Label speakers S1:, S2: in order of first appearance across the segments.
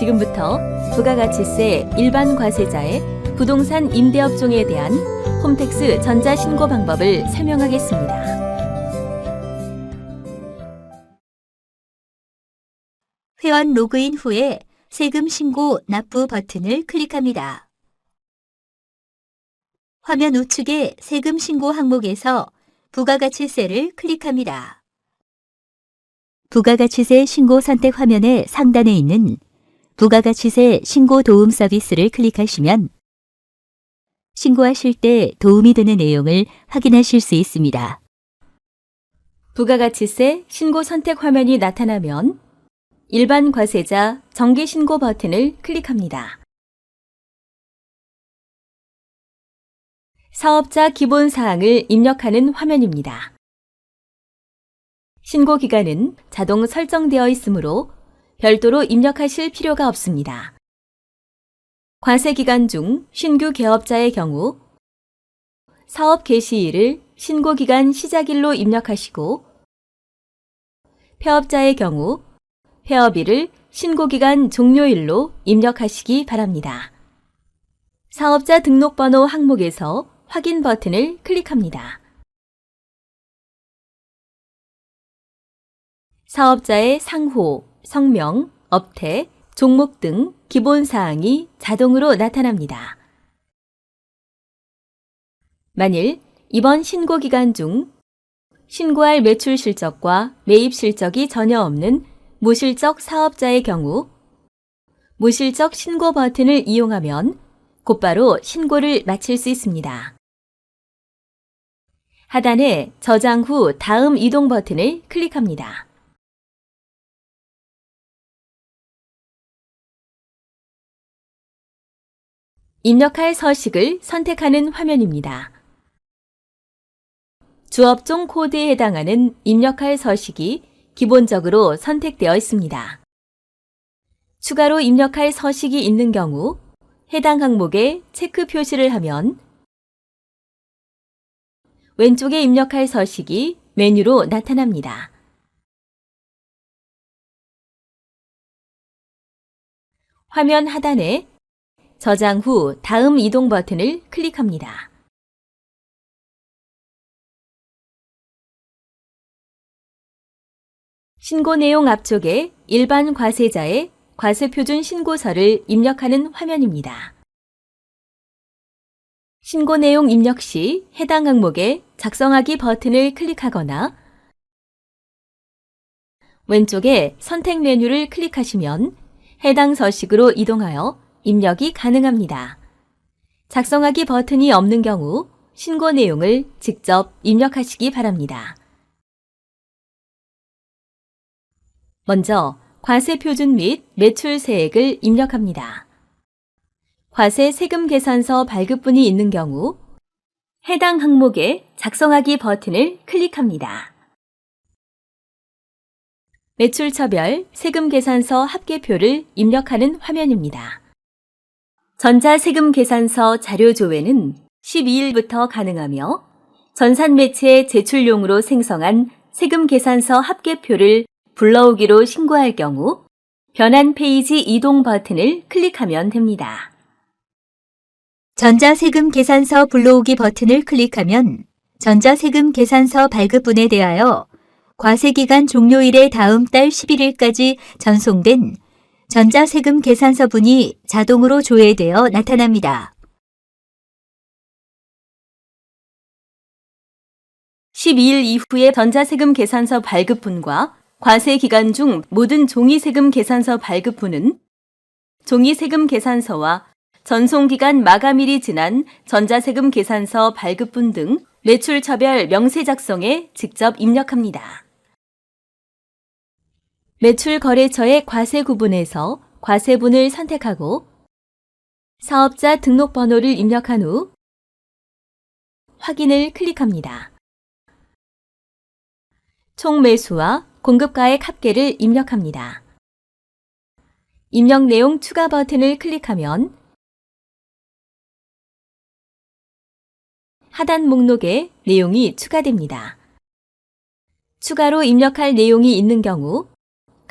S1: 지금부터 부가가치세 일반 과세자의 부동산 임대업종에 대한 홈택스 전자신고 방법을 설명하겠습니다.
S2: 회원 로그인 후에 세금 신고 납부 버튼을 클릭합니다. 화면 우측의 세금 신고 항목에서 부가가치세를 클릭합니다. 부가가치세 신고 선택 화면의 상단에 있는 부가가치세 신고 도움 서비스를 클릭하시면 신고하실 때 도움이 되는 내용을 확인하실 수 있습니다.
S1: 부가가치세 신고 선택 화면이 나타나면 일반 과세자 정기 신고 버튼을 클릭합니다. 사업자 기본 사항을 입력하는 화면입니다. 신고 기간은 자동 설정되어 있으므로 별도로 입력하실 필요가 없습니다. 과세 기간 중 신규 개업자의 경우 사업 개시일을 신고 기간 시작일로 입력하시고 폐업자의 경우 폐업일을 신고 기간 종료일로 입력하시기 바랍니다. 사업자 등록번호 항목에서 확인 버튼을 클릭합니다. 사업자의 상호, 성명, 업태, 종목 등 기본 사항이 자동으로 나타납니다. 만일 이번 신고 기간 중 신고할 매출 실적과 매입 실적이 전혀 없는 무실적 사업자의 경우 무실적 신고 버튼을 이용하면 곧바로 신고를 마칠 수 있습니다. 하단에 저장 후 다음 이동 버튼을 클릭합니다. 입력할 서식을 선택하는 화면입니다. 주업종 코드에 해당하는 입력할 서식이 기본적으로 선택되어 있습니다. 추가로 입력할 서식이 있는 경우 해당 항목에 체크 표시를 하면 왼쪽에 입력할 서식이 메뉴로 나타납니다. 화면 하단에 저장 후 다음 이동 버튼을 클릭합니다. 신고 내용 앞쪽에 일반 과세자의 과세표준 신고서를 입력하는 화면입니다. 신고 내용 입력 시 해당 항목에 작성하기 버튼을 클릭하거나 왼쪽에 선택 메뉴를 클릭하시면 해당 서식으로 이동하여 입력이 가능합니다. 작성하기 버튼이 없는 경우 신고 내용을 직접 입력하시기 바랍니다. 먼저 과세 표준 및 매출 세액을 입력합니다. 과세 세금 계산서 발급분이 있는 경우 해당 항목에 작성하기 버튼을 클릭합니다. 매출처별 세금 계산서 합계표를 입력하는 화면입니다. 전자세금 계산서 자료 조회는 12일부터 가능하며 전산 매체 제출용으로 생성한 세금 계산서 합계표를 불러오기로 신고할 경우 변환 페이지 이동 버튼을 클릭하면 됩니다.
S2: 전자세금 계산서 불러오기 버튼을 클릭하면 전자세금 계산서 발급분에 대하여 과세기간 종료일의 다음 달 11일까지 전송된 전자세금 계산서분이 자동으로 조회되어 나타납니다.
S1: 12일 이후에 전자세금 계산서 발급분과 과세 기간 중 모든 종이세금 계산서 발급분은 종이세금 계산서와 전송기간 마감일이 지난 전자세금 계산서 발급분 등 매출처별 명세 작성에 직접 입력합니다. 매출 거래처의 과세 구분에서 과세분을 선택하고 사업자 등록번호를 입력한 후 확인을 클릭합니다. 총 매수와 공급가액 합계를 입력합니다. 입력 내용 추가 버튼을 클릭하면 하단 목록에 내용이 추가됩니다. 추가로 입력할 내용이 있는 경우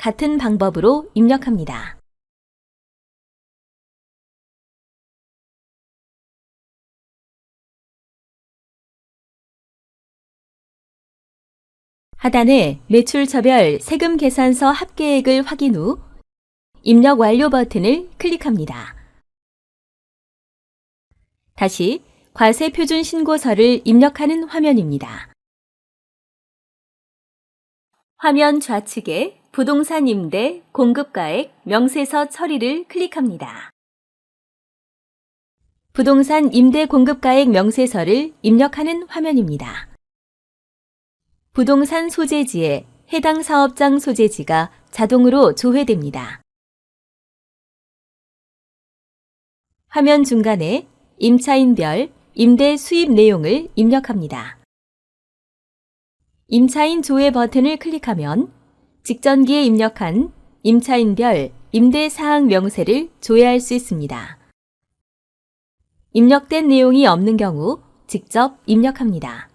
S1: 같은 방법으로 입력합니다. 하단에 매출처별 세금계산서 합계액을 확인 후 입력 완료 버튼을 클릭합니다. 다시 과세표준 신고서를 입력하는 화면입니다. 화면 좌측에 부동산 임대 공급가액 명세서 처리를 클릭합니다. 부동산 임대 공급가액 명세서를 입력하는 화면입니다. 부동산 소재지에 해당 사업장 소재지가 자동으로 조회됩니다. 화면 중간에 임차인별 임대 수입 내용을 입력합니다. 임차인 조회 버튼을 클릭하면 직전기에 입력한 임차인별 임대 사항 명세를 조회할 수 있습니다. 입력된 내용이 없는 경우 직접 입력합니다.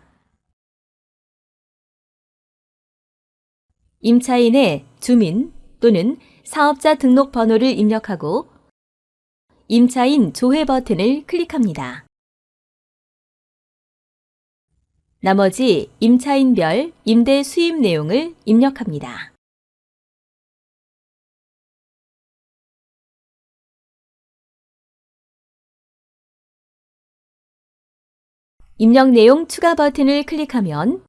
S1: 임차인의 주민 또는 사업자 등록 번호를 입력하고 임차인 조회 버튼을 클릭합니다. 나머지 임차인별 임대 수입 내용을 입력합니다. 입력 내용 추가 버튼을 클릭하면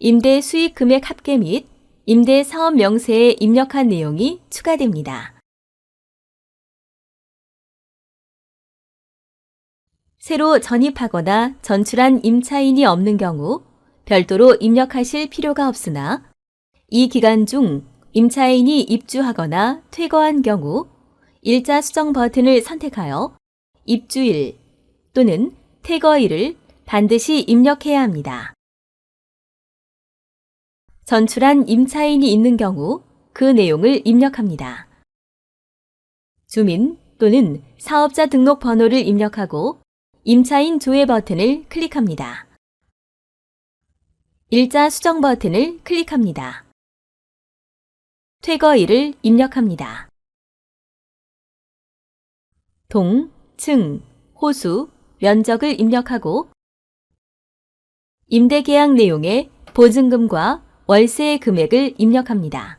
S1: 임대 수익 금액 합계 및 임대 사업 명세에 입력한 내용이 추가됩니다. 새로 전입하거나 전출한 임차인이 없는 경우 별도로 입력하실 필요가 없으나 이 기간 중 임차인이 입주하거나 퇴거한 경우 일자 수정 버튼을 선택하여 입주일 또는 퇴거일을 반드시 입력해야 합니다. 전출한 임차인이 있는 경우 그 내용을 입력합니다. 주민 또는 사업자 등록 번호를 입력하고 임차인 조회 버튼을 클릭합니다. 일자 수정 버튼을 클릭합니다. 퇴거일을 입력합니다. 동, 층, 호수, 면적을 입력하고 임대계약 내용에 보증금과 월세의 금액을 입력합니다.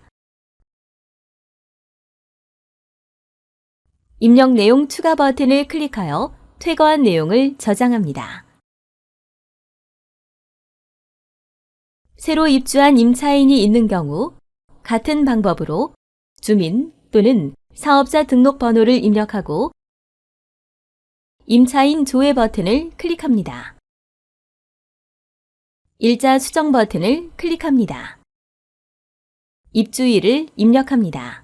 S1: 입력 내용 추가 버튼을 클릭하여 퇴거한 내용을 저장합니다. 새로 입주한 임차인이 있는 경우 같은 방법으로 주민 또는 사업자 등록 번호를 입력하고 임차인 조회 버튼을 클릭합니다. 일자 수정 버튼을 클릭합니다. 입주일을 입력합니다.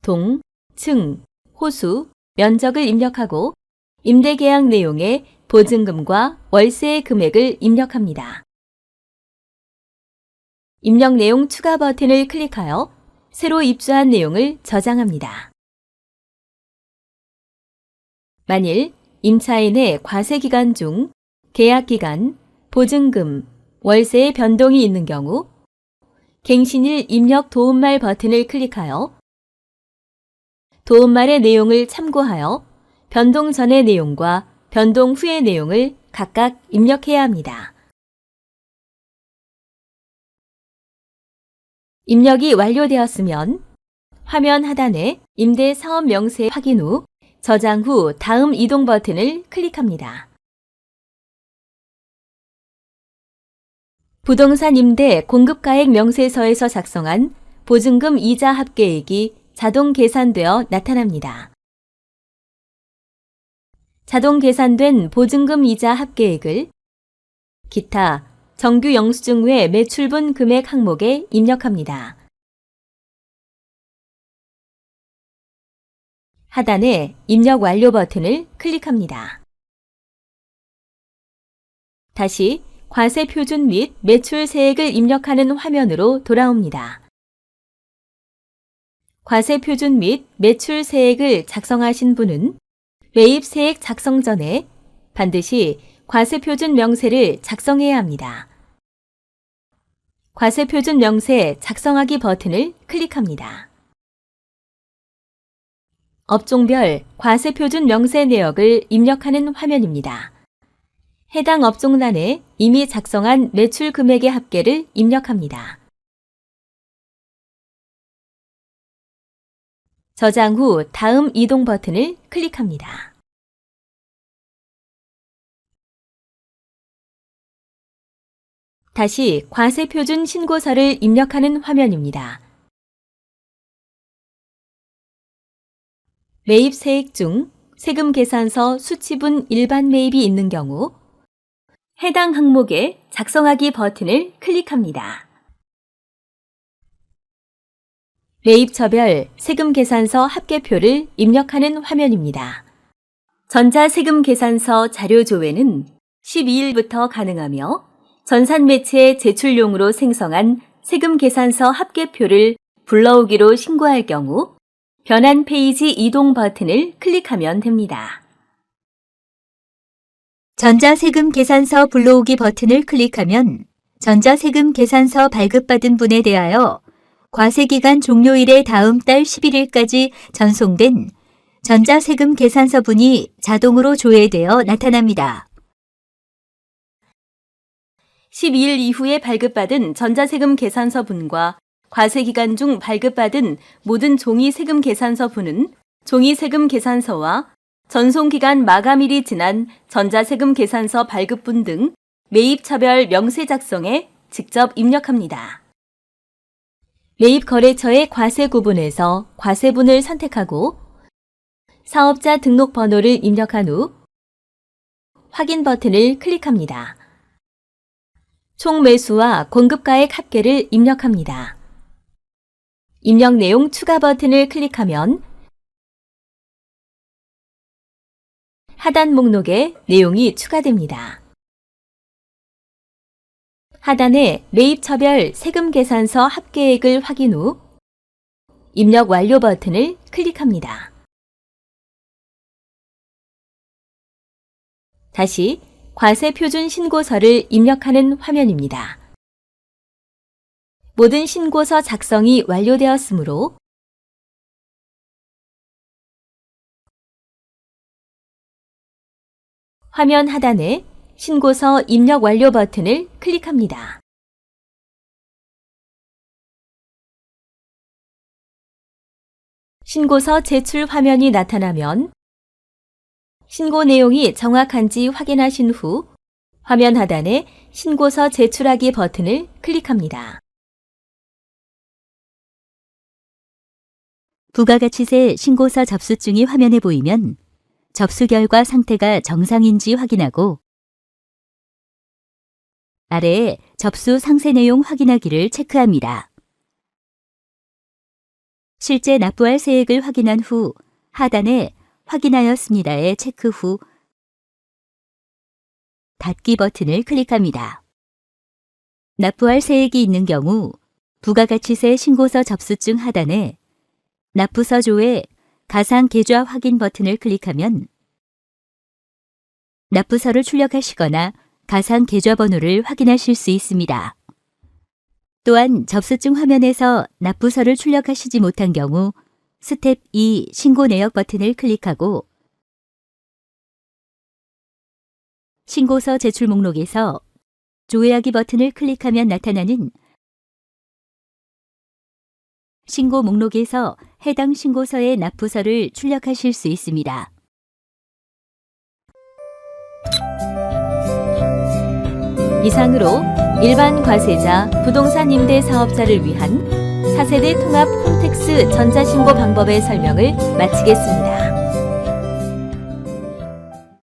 S1: 동, 층, 호수, 면적을 입력하고 임대계약 내용에 보증금과 월세의 금액을 입력합니다. 입력 내용 추가 버튼을 클릭하여 새로 입주한 내용을 저장합니다. 만일 임차인의 과세 기간 중 계약 기간, 보증금, 월세의 변동이 있는 경우 갱신일 입력 도움말 버튼을 클릭하여 도움말의 내용을 참고하여 변동 전의 내용과 변동 후의 내용을 각각 입력해야 합니다. 입력이 완료되었으면 화면 하단에 임대 사업 명세 확인 후 저장 후 다음 이동 버튼을 클릭합니다. 부동산 임대 공급가액 명세서에서 작성한 보증금 이자 합계액이 자동 계산되어 나타납니다. 자동 계산된 보증금 이자 합계액을 기타 정규 영수증 외 매출분 금액 항목에 입력합니다. 하단에 입력 완료 버튼을 클릭합니다. 다시 과세 표준 및 매출 세액을 입력하는 화면으로 돌아옵니다. 과세 표준 및 매출 세액을 작성하신 분은 매입 세액 작성 전에 반드시 과세 표준 명세를 작성해야 합니다. 과세 표준 명세 작성하기 버튼을 클릭합니다. 업종별 과세 표준 명세 내역을 입력하는 화면입니다. 해당 업종란에 이미 작성한 매출 금액의 합계를 입력합니다. 저장 후 다음 이동 버튼을 클릭합니다. 다시 과세표준 신고서를 입력하는 화면입니다. 매입 세액 중 세금 계산서 수치분 일반 매입이 있는 경우 해당 항목에 작성하기 버튼을 클릭합니다. 매입처별 세금 계산서 합계표를 입력하는 화면입니다. 전자세금 계산서 자료 조회는 12일부터 가능하며 전산 매체 제출용으로 생성한 세금 계산서 합계표를 불러오기로 신고할 경우 변환 페이지 이동 버튼을 클릭하면 됩니다.
S2: 전자세금 계산서 불러오기 버튼을 클릭하면 전자세금 계산서 발급받은 분에 대하여 과세기간 종료일의 다음 달 11일까지 전송된 전자세금 계산서 분이 자동으로 조회되어 나타납니다.
S1: 12일 이후에 발급받은 전자세금 계산서 분과 과세 기간 중 발급받은 모든 종이 세금 계산서 분은 종이 세금 계산서와 전송 기간 마감일이 지난 전자세금 계산서 발급분 등 매입처별 명세 작성에 직접 입력합니다. 매입 거래처의 과세 구분에서 과세분을 선택하고 사업자 등록 번호를 입력한 후 확인 버튼을 클릭합니다. 총 매수와 공급가액 합계를 입력합니다. 입력 내용 추가 버튼을 클릭하면 하단 목록에 내용이 추가됩니다. 하단에 매입처별 세금 계산서 합계액을 확인 후 입력 완료 버튼을 클릭합니다. 다시 과세 표준 신고서를 입력하는 화면입니다. 모든 신고서 작성이 완료되었으므로 화면 하단에 신고서 입력 완료 버튼을 클릭합니다. 신고서 제출 화면이 나타나면 신고 내용이 정확한지 확인하신 후 화면 하단에 신고서 제출하기 버튼을 클릭합니다.
S2: 부가가치세 신고서 접수증이 화면에 보이면 접수 결과 상태가 정상인지 확인하고 아래에 접수 상세 내용 확인하기를 체크합니다. 실제 납부할 세액을 확인한 후 하단에 확인하였습니다에 체크 후 닫기 버튼을 클릭합니다. 납부할 세액이 있는 경우 부가가치세 신고서 접수증 하단에 납부서 조회 가상 계좌 확인 버튼을 클릭하면 납부서를 출력하시거나 가상 계좌 번호를 확인하실 수 있습니다. 또한 접수증 화면에서 납부서를 출력하시지 못한 경우 스텝 2 신고 내역 버튼을 클릭하고 신고서 제출 목록에서 조회하기 버튼을 클릭하면 나타나는 신고 목록에서 해당 신고서의 납부서를 출력하실 수 있습니다.
S1: 이상으로 일반 과세자, 부동산 임대 사업자를 위한 4세대 통합 홈택스 전자신고 방법의 설명을 마치겠습니다.